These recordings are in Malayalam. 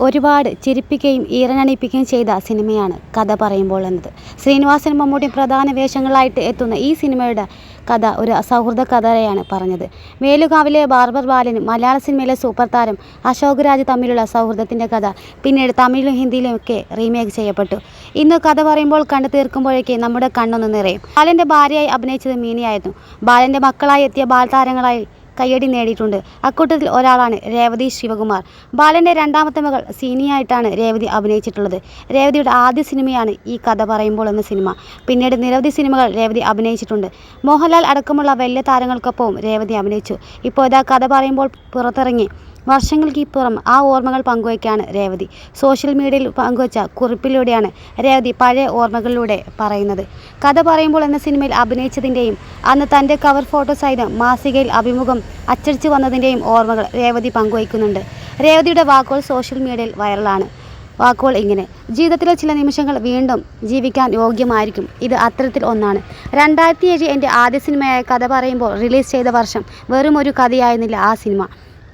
ഒരുപാട് ചിരിപ്പിക്കുകയും ഈറനണിപ്പിക്കുകയും ചെയ്ത സിനിമയാണ് കഥ പറയുമ്പോൾ എന്നത്. ശ്രീനിവാസൻ മമ്മൂട്ടി പ്രധാന വേഷങ്ങളായിട്ട് എത്തുന്ന ഈ സിനിമയുടെ കഥ ഒരു സൗഹൃദ കഥയാണ് പറഞ്ഞത്. വേലുകാവിലെ ബാർബർ ബാലനും മലയാള സിനിമയിലെ സൂപ്പർ താരം അശോക് രാജ് തമ്മിലുള്ള സൗഹൃദത്തിന്റെ കഥ പിന്നീട് തമിഴിലും ഹിന്ദിയിലും ഒക്കെ റീമേക്ക് ചെയ്യപ്പെട്ടു. ഇന്ന് കഥ പറയുമ്പോൾ കണ്ടു തീർക്കുമ്പോഴേക്ക് നമ്മുടെ കണ്ണൊന്ന് നിറയും. ബാലന്റെ ഭാര്യയായി അഭിനയിച്ചത് മീനിയായിരുന്നു. ബാലന്റെ മക്കളായി എത്തിയ ബാലതാരങ്ങളായി കയ്യടി നേടിയിട്ടുണ്ട്. അക്കൂട്ടത്തിൽ ഒരാളാണ് രേവതി ശിവകുമാർ. ബാലന്റെ രണ്ടാമത്തെ മകൾ സീനിയായിട്ടാണ് രേവതി അഭിനയിച്ചിട്ടുള്ളത്. രേവതിയുടെ ആദ്യ സിനിമയാണ് ഈ കഥ പറയുമ്പോൾ എന്ന സിനിമ. പിന്നീട് നിരവധി സിനിമകൾ രേവതി അഭിനയിച്ചിട്ടുണ്ട്. മോഹൻലാൽ അടക്കമുള്ള വലിയ താരങ്ങൾക്കൊപ്പവും രേവതി അഭിനയിച്ചു. ഇപ്പോൾ ഇതാ കഥ പറയുമ്പോൾ പുറത്തിറങ്ങി. വർഷങ്ങൾക്കിപ്പുറം ആ ഓർമ്മകൾ പങ്കുവയ്ക്കാണ് രേവതി. സോഷ്യൽ മീഡിയയിൽ പങ്കുവച്ച കുറിപ്പിലൂടെയാണ് രേവതി പഴയ ഓർമ്മകളിലൂടെ പറയുന്നത്. കഥ പറയുമ്പോൾ എന്ന സിനിമയിൽ അഭിനയിച്ചതിന്റെയും അന്ന് തന്റെ കവർ ഫോട്ടോ സഹിതം മാസികയിൽ അഭിമുഖം അച്ചടിച്ചു വന്നതിന്റെയും ഓർമ്മകൾ രേവതി പങ്കുവയ്ക്കുന്നുണ്ട്. രേവതിയുടെ വാക്കുകൾ സോഷ്യൽ മീഡിയയിൽ വൈറലാണ്. വാക്കുകൾ ഇങ്ങനെ ജീവിതത്തിലെ ചില നിമിഷങ്ങൾ വീണ്ടും ജീവിക്കാൻ യോഗ്യമായിരിക്കും. ഇത് അത്തരത്തിൽ ഒന്നാണ്. രണ്ടായിരത്തി ഏഴ് എന്റെ ആദ്യ സിനിമയായ കഥ പറയുമ്പോൾ റിലീസ് ചെയ്ത വർഷം വെറും ഒരു കഥയായിരുന്നില്ല ആ സിനിമ.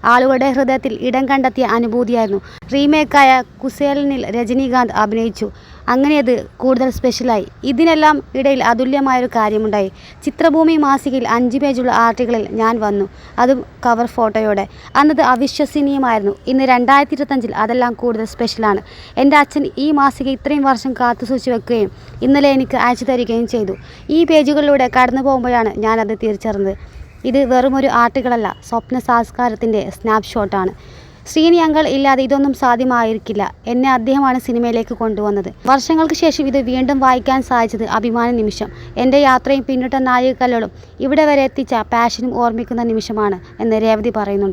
ആളുകളുടെ ഹൃദയത്തിൽ ഇടം കണ്ടെത്തിയ അനുഭൂതിയായിരുന്നു. റീമേക്കായ കുസേലനിൽ രജനീകാന്ത് അഭിനയിച്ചു. അങ്ങനെ അത് കൂടുതൽ സ്പെഷ്യലായി. ഇതിനെല്ലാം ഇടയിൽ അതുല്യമായൊരു കാര്യമുണ്ടായി. ചിത്രഭൂമി മാസികയിൽ അഞ്ച് പേജുള്ള ആർട്ടിക്കിളിൽ ഞാൻ വന്നു. അതും കവർ ഫോട്ടോയോടെ. അന്നത് അവിശ്വസനീയമായിരുന്നു. ഇന്ന് രണ്ടായിരത്തി ഇരുപത്തഞ്ചിൽ അതെല്ലാം കൂടുതൽ സ്പെഷ്യലാണ്. എന്റെ അച്ഛൻ ഈ മാസിക ഇത്രയും വർഷം കാത്തു സൂക്ഷിച്ചു വെക്കുകയും ഇന്നലെ എനിക്ക് അയച്ചു തരികയും ചെയ്തു. ഈ പേജുകളിലൂടെ കടന്നു പോകുമ്പോഴാണ് ഞാനത് തിരിച്ചറിഞ്ഞത്. ഇത് വെറുമൊരു ആർട്ടുകളല്ല സ്വപ്ന സാംസ്കാരത്തിന്റെ സ്നാപ്ഷോട്ടാണ് ശ്രീനി അങ്കൾ ഇല്ലാതെ ഇതൊന്നും സാധ്യമായിരിക്കില്ല. എന്നെ അദ്ദേഹമാണ് സിനിമയിലേക്ക് കൊണ്ടുവന്നത്. വർഷങ്ങൾക്ക് ശേഷം ഇത് വീണ്ടും വായിക്കാൻ സാധിച്ചത് അഭിമാന നിമിഷം. എന്റെ യാത്രയും പിന്നിട്ട നായികക്കല്ലുകളും ഇവിടെ വരെ എത്തിച്ച പാഷനും ഓർമ്മിക്കുന്ന നിമിഷമാണ് എന്ന് രേവതി പറയുന്നുണ്ട്.